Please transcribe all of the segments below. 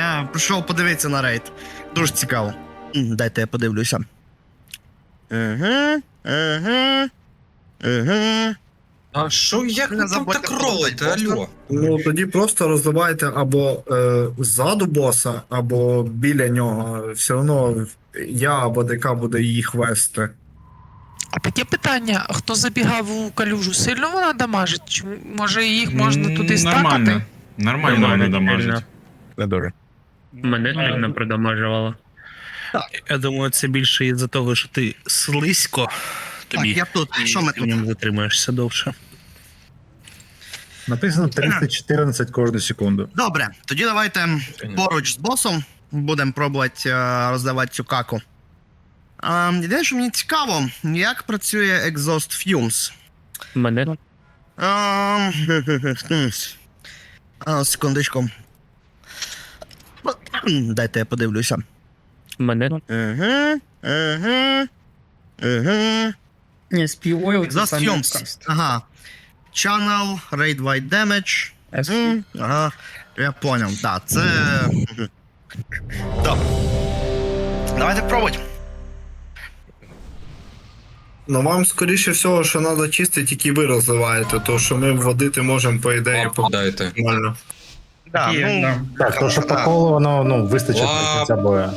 я прийшов подивитися на рейд. Дуже цікаво. Дайте я подивлюся. А що, як ви там так ролите, алло? Ну тоді просто розливайте або е, ззаду боса, або біля нього. Все одно я або ДК буде їх вести. А таке питання: хто забігав у калюжу, сильно вона дамажить? Чи може їх можна туди стакати? Нормально. Нормально вона дамажить. Не дуже. Мене сильно продамажувало. Я думаю, це більше із-за того, що ти слизько. Так, я тут. Що ми ти в тут? ньому затримаєшся довше. Написано 314 кожну секунду. Добре, тоді давайте поруч з босом будемо пробувати е, роздавати цю каку. А, єдине, що мені цікаво, як працює Exhaust Fumes. Мене а, секундочку. Дайте я подивлюся. мене Угу, угу, угу. Ні, співойл Exhaust Fumes. Ага. Channel, Raid Wide Damage. Мгм, Ага. Я понял, да, це. Добре. Давайте пробуй. Ну вам скоріше всього, що треба чистити, тільки ви розливаєте, то що ми водити можемо, по ідеї, Лапу нормально. Да, ну, да. Так, то що по колу воно ну, вистачить до кінця боя.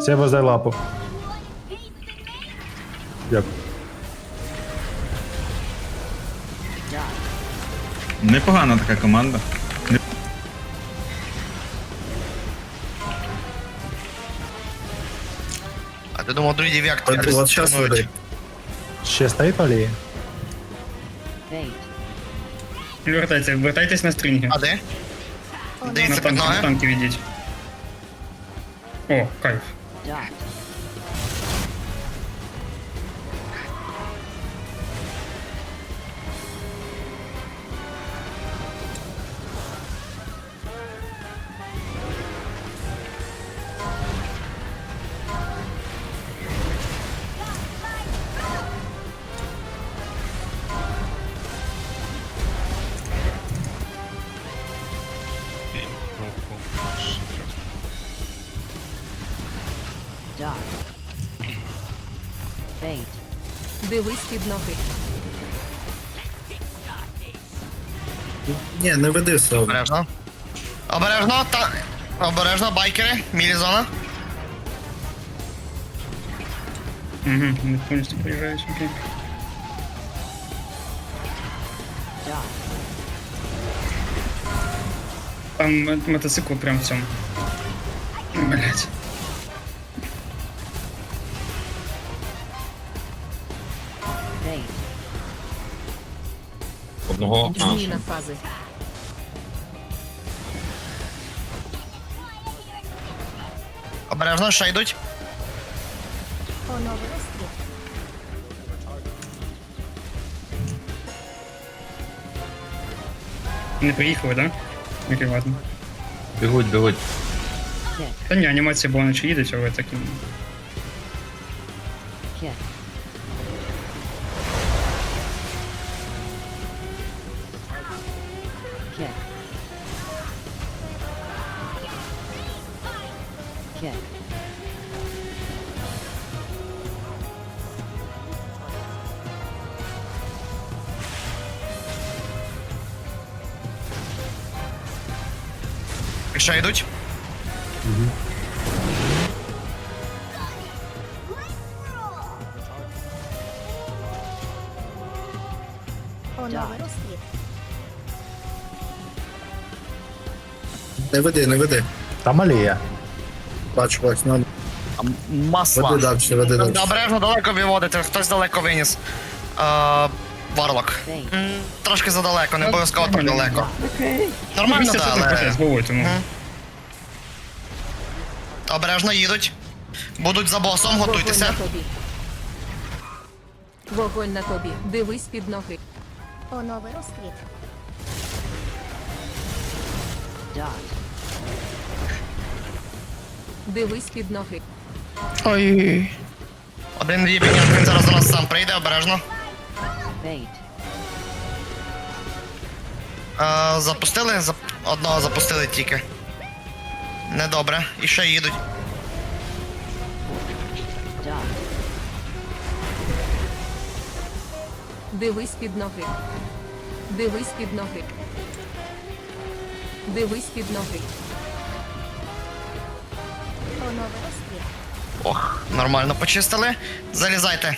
Себа здай лапу. Дякую. Непогана така команда. А ти думав, друзі, як От, от щас веди. Ще стоїть Олії? Вертайте, вертайтесь на стрінги. А де? На Дивіться під танки, на танки відіть. О, кайф. Дивись під ноги. Ні, не веди все. Обережно. Обережно, та. Обережно, байкери, мілізона. Угу, не повністю приїжджають, окей. Там мотоцикл прям в цьому. Блять. Одного. А, Зміна фази. Обережно, ще йдуть. Не приїхали, да? Окей, ладно. бігуть, бігуть. Та ні, анімація була наче їдуть, але Такі. Ще йдуть. Не веди, не веди. Там Олія. Бачу, бачу, надо. Масла. Веди далі, веди далі. Обережно далеко виводити, хтось далеко виніс. А, Варлок. М, Трошки задалеко, не обов'язково так далеко. Нормально, да, але. з головою, Обережно їдуть. Будуть за босом, Вогонь готуйтеся. на тобі. Вогонь на тобі. Дивись під ноги. Оновий розквіт. Дивись під ноги. Ой. Один їбінь, один зараз до нас сам прийде, обережно. Е, запустили? Зап... Одного запустили тільки. Недобре. І ще їдуть. Дивись під ноги. Дивись під ноги. Дивись під ноги. Ох, нормально почистили. Залізайте.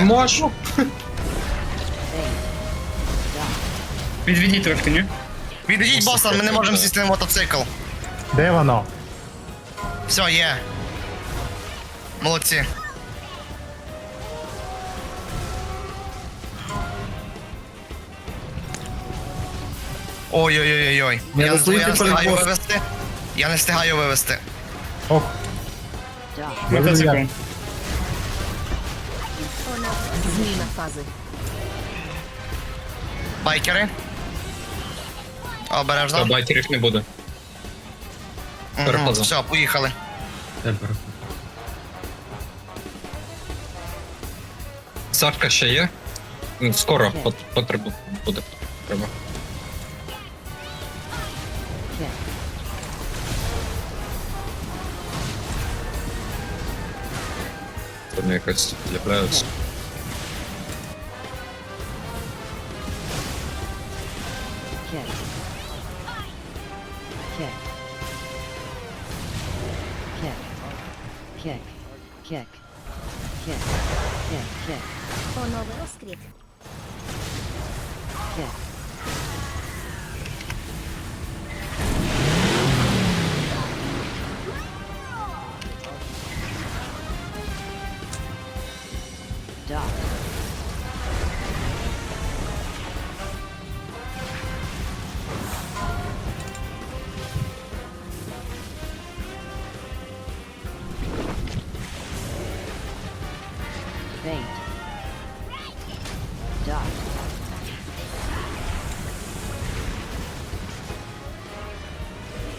Можу. Відведіть трошки, ні? Відведіть боса, ми не можемо сісти на мотоцикл. Де воно? Все, є. Молодці. Ой-ой-ой-ой. Я, я, я, я, я, я не встигаю вивести. Ох. Мотоцикл. Зміна фази. Байкери. Обережно. Та байтерів не буде. Переходимо. Все, поїхали. Савка ще є? Скоро потребу буде. Треба. мне кажется, появляются. Cat. Cat. Cat. Кек, кек, кек, кек, кек. О, новый раскрит. Кек.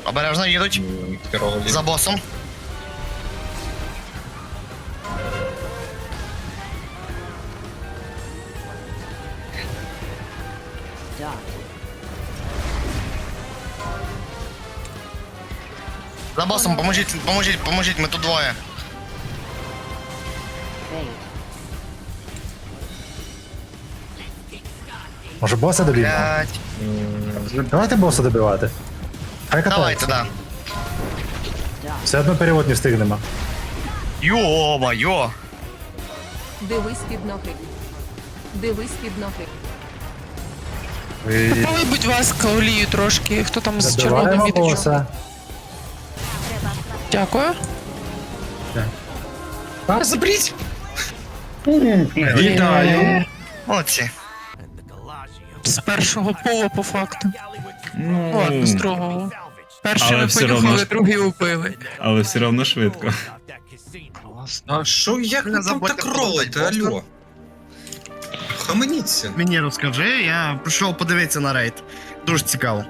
Обережно їдуть. За босом. За босом, поможіть, поможіть, поможіть, ми тут двоє. Може боса доб'ємо? Блядь. Давайте боса добивати. Хай Давайте, да. Все одно перевод не встигнемо. Йо-моё! Дивись під ноги. Дивись під ноги. І Коли, будь ласка, олію трошки, хто там з червоним Добиваємо Дякую. Так. Так. Вітаю! Молодці з першого пола по факту. Ну, ну Ладно, з другого. Перший Але равно- другий убили. але все одно швидко. А що, як ви там так ролите, алло? Хаманіться. Мені розкажи, я прийшов подивитися на рейд. Дуже цікаво.